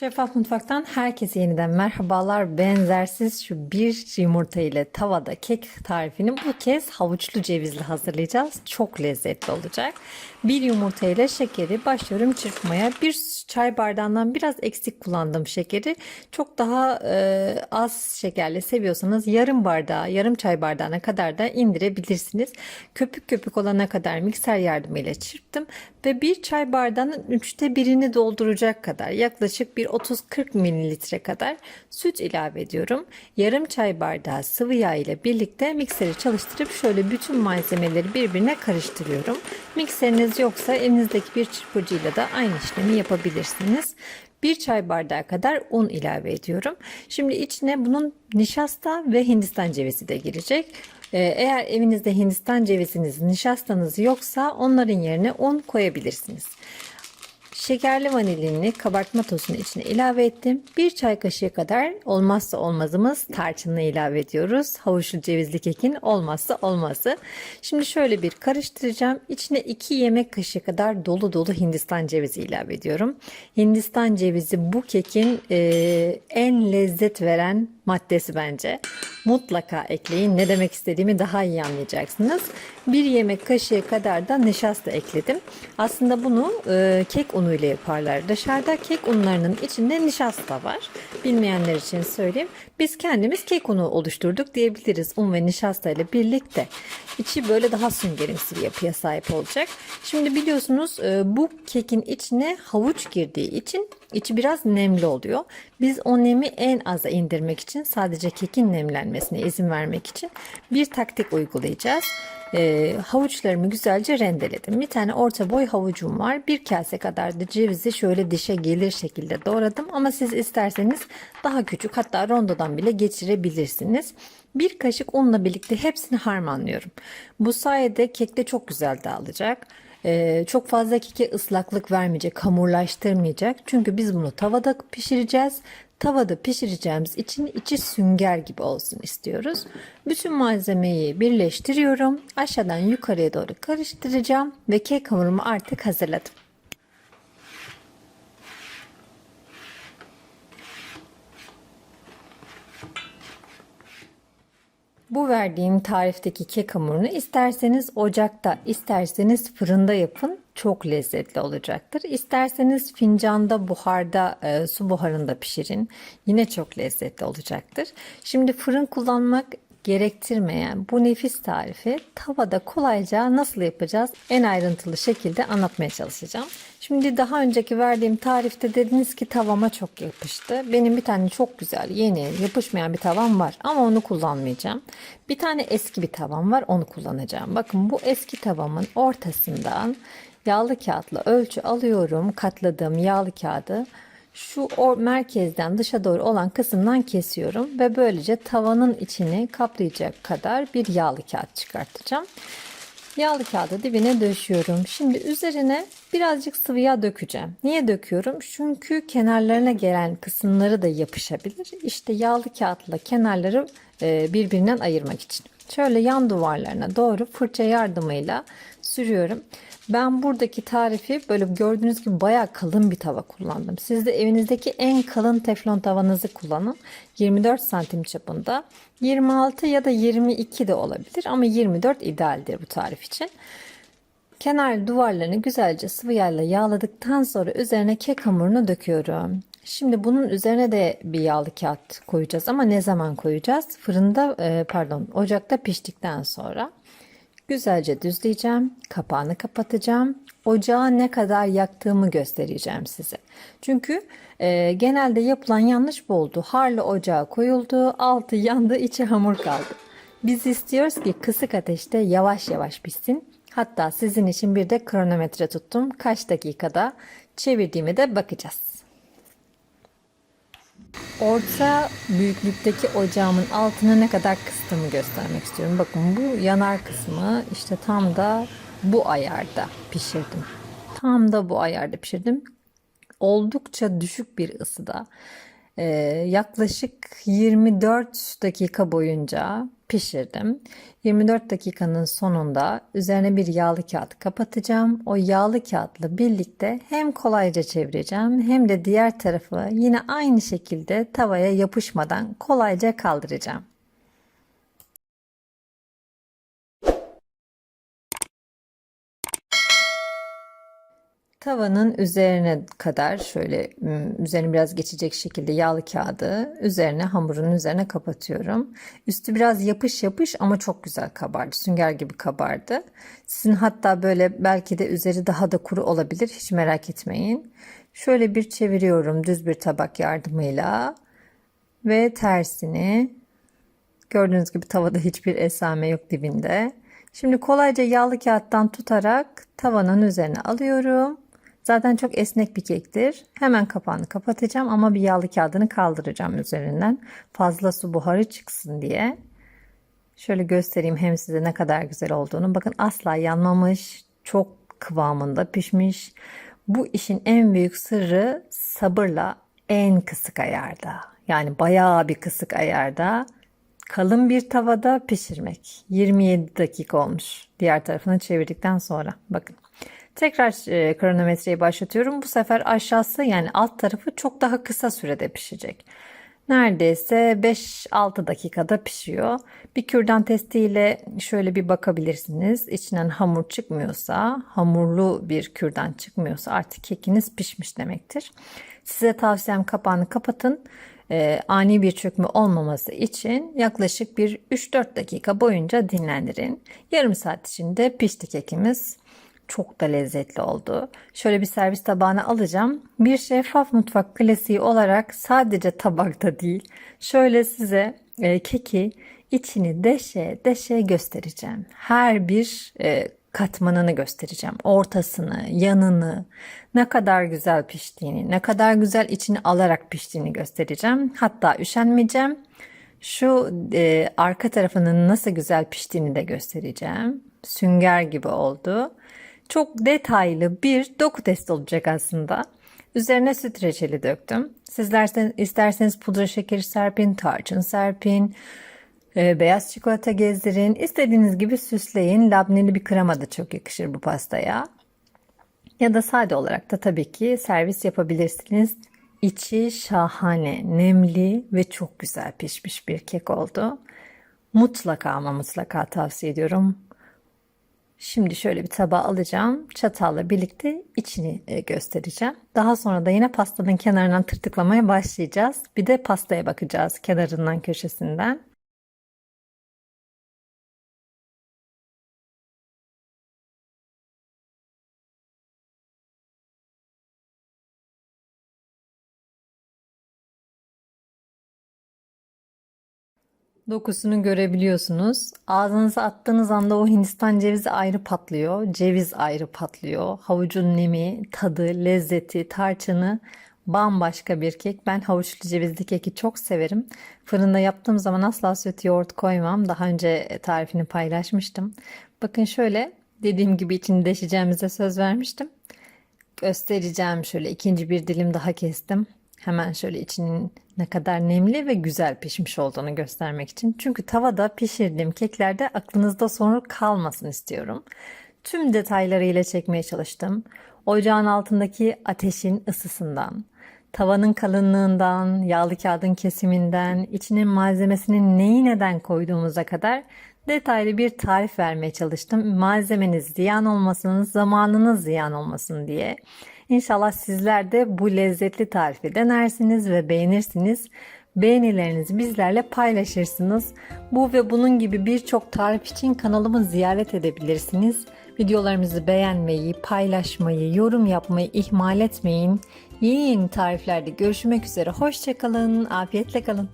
Şeffaf Mutfak'tan herkese yeniden merhabalar. Benzersiz şu bir yumurta ile tavada kek tarifini bu kez havuçlu cevizli hazırlayacağız. Çok lezzetli olacak. Bir yumurta ile şekeri başlıyorum çırpmaya. Bir çay bardağından biraz eksik kullandım şekeri. Çok daha e, az şekerli seviyorsanız yarım bardağı, yarım çay bardağına kadar da indirebilirsiniz. Köpük köpük olana kadar mikser yardımıyla çırptım ve bir çay bardağının üçte birini dolduracak kadar yaklaşık bir 30-40 mililitre kadar süt ilave ediyorum. Yarım çay bardağı sıvı yağ ile birlikte mikseri çalıştırıp şöyle bütün malzemeleri birbirine karıştırıyorum. Mikseriniz yoksa elinizdeki bir çırpıcıyla da aynı işlemi yapabilirsiniz. Bir çay bardağı kadar un ilave ediyorum. Şimdi içine bunun nişasta ve hindistan cevizi de girecek. Ee, Eğer evinizde hindistan ceviziniz, nişastanız yoksa onların yerine un koyabilirsiniz. Şekerli vanilini kabartma tozunu içine ilave ettim. Bir çay kaşığı kadar olmazsa olmazımız tarçınla ilave ediyoruz. Havuçlu cevizli kekin olmazsa olmazı. Şimdi şöyle bir karıştıracağım. İçine 2 yemek kaşığı kadar dolu dolu hindistan cevizi ilave ediyorum. Hindistan cevizi bu kekin e, en lezzet veren maddesi bence. Mutlaka ekleyin. Ne demek istediğimi daha iyi anlayacaksınız. Bir yemek kaşığı kadar da nişasta ekledim. Aslında bunu e, kek unu ile yaparlar. Dışarıda kek unlarının içinde nişasta var. Bilmeyenler için söyleyeyim. Biz kendimiz kek unu oluşturduk diyebiliriz. Un ve nişasta ile birlikte. İçi böyle daha süngerimsi bir yapıya sahip olacak. Şimdi biliyorsunuz e, bu kekin içine havuç girdiği için içi biraz nemli oluyor. Biz o nemi en aza indirmek için sadece kekin nemlenmesine izin vermek için bir taktik uygulayacağız. E, havuçlarımı güzelce rendeledim. Bir tane orta boy havucum var. Bir kase kadar da cevizi şöyle dişe gelir şekilde doğradım. Ama siz isterseniz daha küçük hatta rondodan bile geçirebilirsiniz. Bir kaşık unla birlikte hepsini harmanlıyorum. Bu sayede kek de çok güzel dağılacak. Ee, çok fazla keke ıslaklık vermeyecek, hamurlaştırmayacak. Çünkü biz bunu tavada pişireceğiz. Tavada pişireceğimiz için içi sünger gibi olsun istiyoruz. Bütün malzemeyi birleştiriyorum. Aşağıdan yukarıya doğru karıştıracağım ve kek hamurumu artık hazırladım. Bu verdiğim tarifteki kek hamurunu isterseniz ocakta, isterseniz fırında yapın. Çok lezzetli olacaktır. İsterseniz fincanda, buharda, e, su buharında pişirin. Yine çok lezzetli olacaktır. Şimdi fırın kullanmak gerektirmeyen bu nefis tarifi tavada kolayca nasıl yapacağız en ayrıntılı şekilde anlatmaya çalışacağım. Şimdi daha önceki verdiğim tarifte dediniz ki tavama çok yapıştı. Benim bir tane çok güzel yeni yapışmayan bir tavam var ama onu kullanmayacağım. Bir tane eski bir tavam var onu kullanacağım. Bakın bu eski tavamın ortasından yağlı kağıtla ölçü alıyorum. Katladığım yağlı kağıdı şu or merkezden dışa doğru olan kısımdan kesiyorum ve böylece tavanın içini kaplayacak kadar bir yağlı kağıt çıkartacağım. Yağlı kağıdı dibine döşüyorum. Şimdi üzerine birazcık sıvı yağ dökeceğim. Niye döküyorum? Çünkü kenarlarına gelen kısımları da yapışabilir. İşte yağlı kağıtla kenarları e, birbirinden ayırmak için. Şöyle yan duvarlarına doğru fırça yardımıyla sürüyorum. Ben buradaki tarifi böyle gördüğünüz gibi bayağı kalın bir tava kullandım. Siz de evinizdeki en kalın teflon tavanızı kullanın. 24 santim çapında. 26 ya da 22 de olabilir ama 24 idealdir bu tarif için. Kenar duvarlarını güzelce sıvı yağla yağladıktan sonra üzerine kek hamurunu döküyorum. Şimdi bunun üzerine de bir yağlı kağıt koyacağız ama ne zaman koyacağız? Fırında e, pardon ocakta piştikten sonra. Güzelce düzleyeceğim. Kapağını kapatacağım. Ocağı ne kadar yaktığımı göstereceğim size. Çünkü e, genelde yapılan yanlış bu oldu. Harlı ocağa koyuldu, altı yandı, içi hamur kaldı. Biz istiyoruz ki kısık ateşte yavaş yavaş pişsin. Hatta sizin için bir de kronometre tuttum. Kaç dakikada çevirdiğime de bakacağız. Orta büyüklükteki ocağımın altını ne kadar kıstığımı göstermek istiyorum. Bakın bu yanar kısmı işte tam da bu ayarda pişirdim. Tam da bu ayarda pişirdim. Oldukça düşük bir ısıda. Ee, yaklaşık 24 dakika boyunca pişirdim. 24 dakikanın sonunda üzerine bir yağlı kağıt kapatacağım. O yağlı kağıtla birlikte hem kolayca çevireceğim hem de diğer tarafı yine aynı şekilde tavaya yapışmadan kolayca kaldıracağım. Tavanın üzerine kadar şöyle üzerine biraz geçecek şekilde yağlı kağıdı üzerine hamurun üzerine kapatıyorum. Üstü biraz yapış yapış ama çok güzel kabardı. Sünger gibi kabardı. Sizin hatta böyle belki de üzeri daha da kuru olabilir. Hiç merak etmeyin. Şöyle bir çeviriyorum düz bir tabak yardımıyla ve tersini gördüğünüz gibi tavada hiçbir esame yok dibinde. Şimdi kolayca yağlı kağıttan tutarak tavanın üzerine alıyorum. Zaten çok esnek bir kektir. Hemen kapağını kapatacağım ama bir yağlı kağıdını kaldıracağım üzerinden. Fazla su buharı çıksın diye. Şöyle göstereyim hem size ne kadar güzel olduğunu. Bakın asla yanmamış. Çok kıvamında pişmiş. Bu işin en büyük sırrı sabırla en kısık ayarda. Yani bayağı bir kısık ayarda kalın bir tavada pişirmek. 27 dakika olmuş. Diğer tarafını çevirdikten sonra. Bakın. Tekrar e, kronometreyi başlatıyorum. Bu sefer aşağısı yani alt tarafı çok daha kısa sürede pişecek. Neredeyse 5-6 dakikada pişiyor. Bir kürdan testiyle şöyle bir bakabilirsiniz. İçinden hamur çıkmıyorsa, hamurlu bir kürdan çıkmıyorsa artık kekiniz pişmiş demektir. Size tavsiyem kapağını kapatın. Ee, ani bir çökme olmaması için yaklaşık bir 3-4 dakika boyunca dinlendirin. Yarım saat içinde pişti kekimiz. Çok da lezzetli oldu. Şöyle bir servis tabağına alacağım. Bir şeffaf mutfak klasiği olarak sadece tabakta değil, şöyle size e, keki içini deşe deşe göstereceğim. Her bir e, katmanını göstereceğim. Ortasını, yanını, ne kadar güzel piştiğini, ne kadar güzel içini alarak piştiğini göstereceğim. Hatta üşenmeyeceğim. Şu e, arka tarafının nasıl güzel piştiğini de göstereceğim. Sünger gibi oldu. Çok detaylı bir doku testi olacak aslında. Üzerine süt reçeli döktüm. Sizler isterseniz pudra şekeri serpin, tarçın serpin, e, beyaz çikolata gezdirin. İstediğiniz gibi süsleyin. Labneli bir krema da çok yakışır bu pastaya. Ya da sade olarak da tabii ki servis yapabilirsiniz. İçi şahane, nemli ve çok güzel pişmiş bir kek oldu. Mutlaka ama mutlaka tavsiye ediyorum. Şimdi şöyle bir tabağa alacağım. Çatalla birlikte içini e, göstereceğim. Daha sonra da yine pastanın kenarından tırtıklamaya başlayacağız. Bir de pastaya bakacağız kenarından köşesinden. Dokusunu görebiliyorsunuz. Ağzınıza attığınız anda o Hindistan cevizi ayrı patlıyor. Ceviz ayrı patlıyor. Havucun nemi, tadı, lezzeti, tarçını bambaşka bir kek. Ben havuçlu cevizli keki çok severim. Fırında yaptığım zaman asla süt yoğurt koymam. Daha önce tarifini paylaşmıştım. Bakın şöyle dediğim gibi içini deşeceğimize söz vermiştim. Göstereceğim şöyle ikinci bir dilim daha kestim. Hemen şöyle içinin ne kadar nemli ve güzel pişmiş olduğunu göstermek için. Çünkü tavada pişirdiğim keklerde aklınızda soru kalmasın istiyorum. Tüm detaylarıyla çekmeye çalıştım. Ocağın altındaki ateşin ısısından, tavanın kalınlığından, yağlı kağıdın kesiminden, içinin malzemesinin neyi neden koyduğumuza kadar detaylı bir tarif vermeye çalıştım. Malzemeniz ziyan olmasın, zamanınız ziyan olmasın diye. İnşallah sizler de bu lezzetli tarifi denersiniz ve beğenirsiniz. Beğenilerinizi bizlerle paylaşırsınız. Bu ve bunun gibi birçok tarif için kanalımı ziyaret edebilirsiniz. Videolarımızı beğenmeyi, paylaşmayı, yorum yapmayı ihmal etmeyin. Yeni yeni tariflerde görüşmek üzere. Hoşçakalın, afiyetle kalın.